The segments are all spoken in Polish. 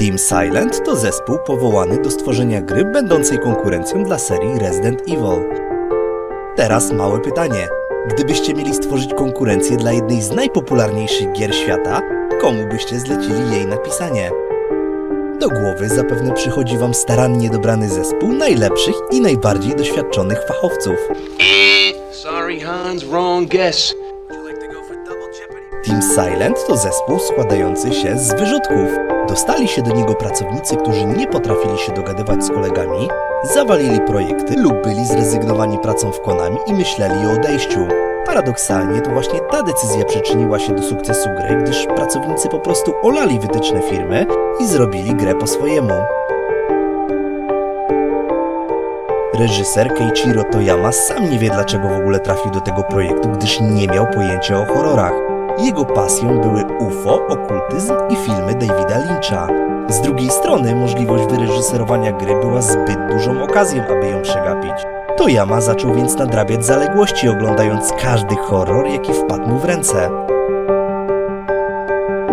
Team Silent to zespół powołany do stworzenia gry będącej konkurencją dla serii Resident Evil. Teraz małe pytanie. Gdybyście mieli stworzyć konkurencję dla jednej z najpopularniejszych gier świata, komu byście zlecili jej napisanie? Do głowy zapewne przychodzi Wam starannie dobrany zespół najlepszych i najbardziej doświadczonych fachowców. Sorry, Hans, wrong guess. Team Silent to zespół składający się z wyrzutków. Dostali się do niego pracownicy, którzy nie potrafili się dogadywać z kolegami, zawalili projekty lub byli zrezygnowani pracą w Konami i myśleli o odejściu. Paradoksalnie to właśnie ta decyzja przyczyniła się do sukcesu gry, gdyż pracownicy po prostu olali wytyczne firmy i zrobili grę po swojemu. Reżyser Keiichiro Toyama sam nie wie dlaczego w ogóle trafił do tego projektu, gdyż nie miał pojęcia o horrorach. Jego pasją były UFO, okultyzm i filmy Davida Lyncha. Z drugiej strony możliwość wyreżyserowania gry była zbyt dużą okazją, aby ją przegapić. Toyama zaczął więc nadrabiać zaległości, oglądając każdy horror, jaki wpadł mu w ręce.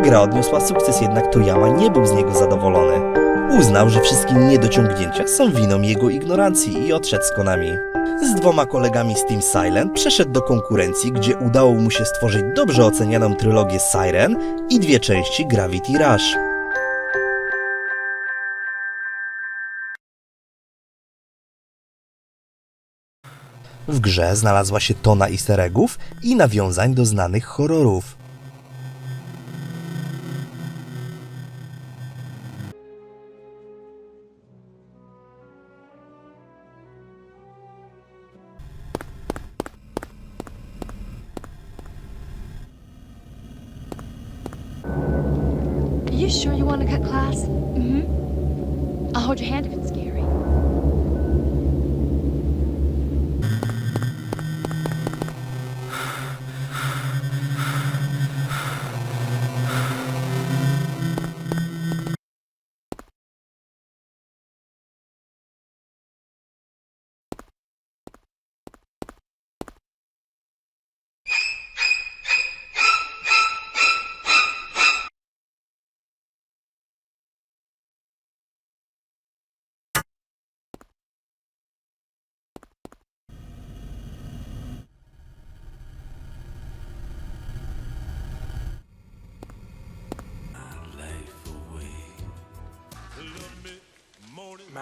Gra odniosła sukces, jednak Toyama nie był z niego zadowolony. Uznał, że wszystkie niedociągnięcia są winą jego ignorancji i odszedł z Konami. Z dwoma kolegami z Team Silent przeszedł do konkurencji, gdzie udało mu się stworzyć dobrze ocenianą trylogię Siren i dwie części Gravity Rush. W grze znalazła się tona easter eggów i nawiązań do znanych horrorów. You sure you want to cut class? Mm-hmm. I'll hold your hand if it's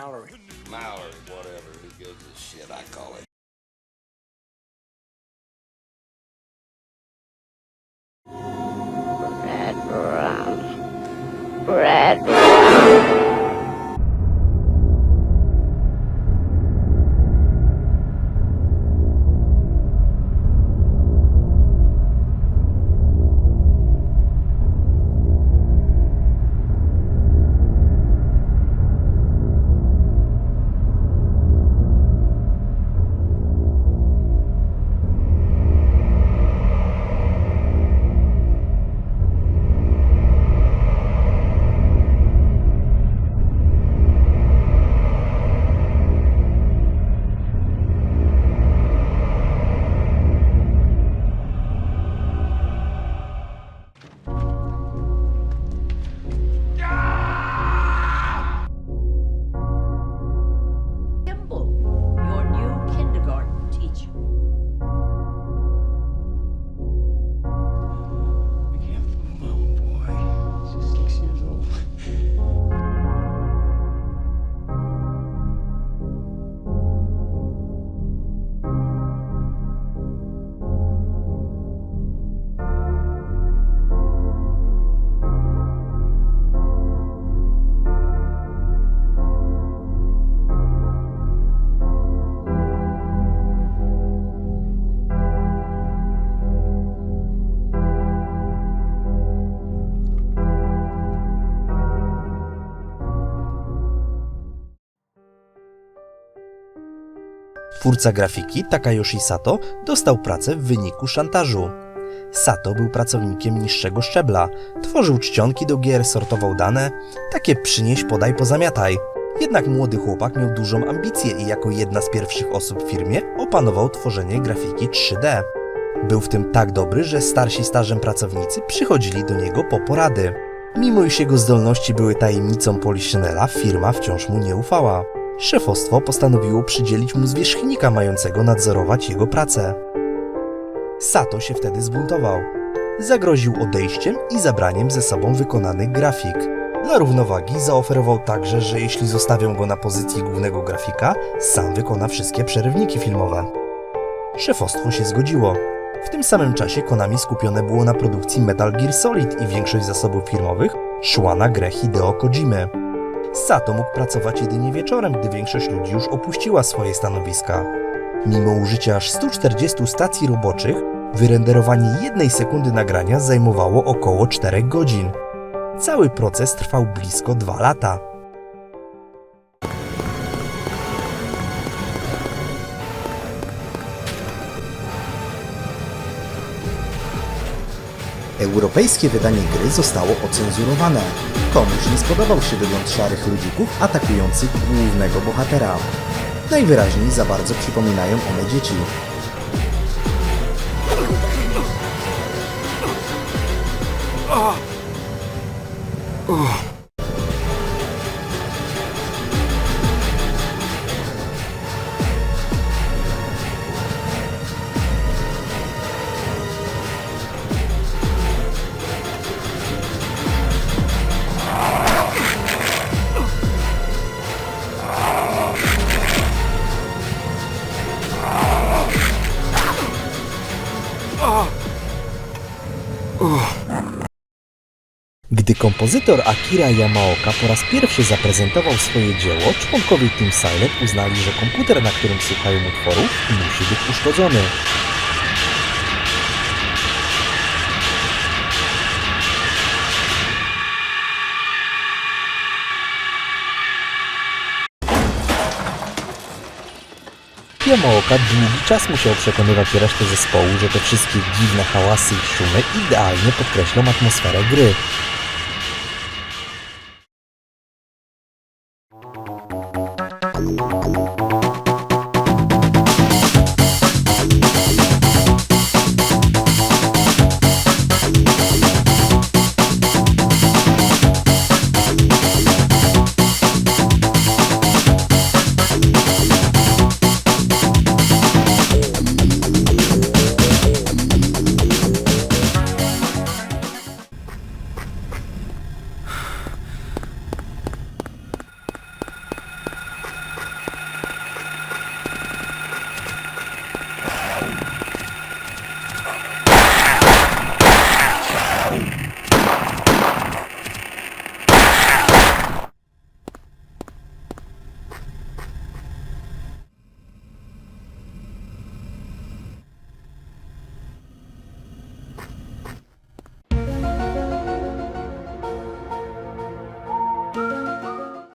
Mallory. Mallory, whatever. Who gives a shit? I call it. Red rum. Red Twórca grafiki Takayoshi Sato dostał pracę w wyniku szantażu. Sato był pracownikiem niższego szczebla, tworzył czcionki do gier, sortował dane, takie przynieś, podaj, pozamiataj. Jednak młody chłopak miał dużą ambicję i jako jedna z pierwszych osób w firmie opanował tworzenie grafiki 3D. Był w tym tak dobry, że starsi stażem pracownicy przychodzili do niego po porady. Mimo iż jego zdolności były tajemnicą Poliszynela, firma wciąż mu nie ufała. Szefostwo postanowiło przydzielić mu zwierzchnika mającego nadzorować jego pracę. Sato się wtedy zbuntował. Zagroził odejściem i zabraniem ze sobą wykonanych grafik. Dla równowagi zaoferował także, że jeśli zostawią go na pozycji głównego grafika, sam wykona wszystkie przerywniki filmowe. Szefostwo się zgodziło. W tym samym czasie Konami skupione było na produkcji Metal Gear Solid i większość zasobów filmowych szła na grę Hideo Kojimy. Sato mógł pracować jedynie wieczorem, gdy większość ludzi już opuściła swoje stanowiska. Mimo użycia aż 140 stacji roboczych, wyrenderowanie jednej sekundy nagrania zajmowało około 4 godzin. Cały proces trwał blisko 2 lata. Europejskie wydanie gry zostało ocenzurowane. Komuś nie spodobał się wygląd szarych ludzików atakujących głównego bohatera. Najwyraźniej za bardzo przypominają one dzieci. Gdy kompozytor Akira Yamaoka po raz pierwszy zaprezentował swoje dzieło, członkowie Team Silent uznali, że komputer, na którym słuchają utworów, musi być uszkodzony. Yamaoka długi czas musiał przekonywać resztę zespołu, że te wszystkie dziwne hałasy i szumy idealnie podkreślą atmosferę gry.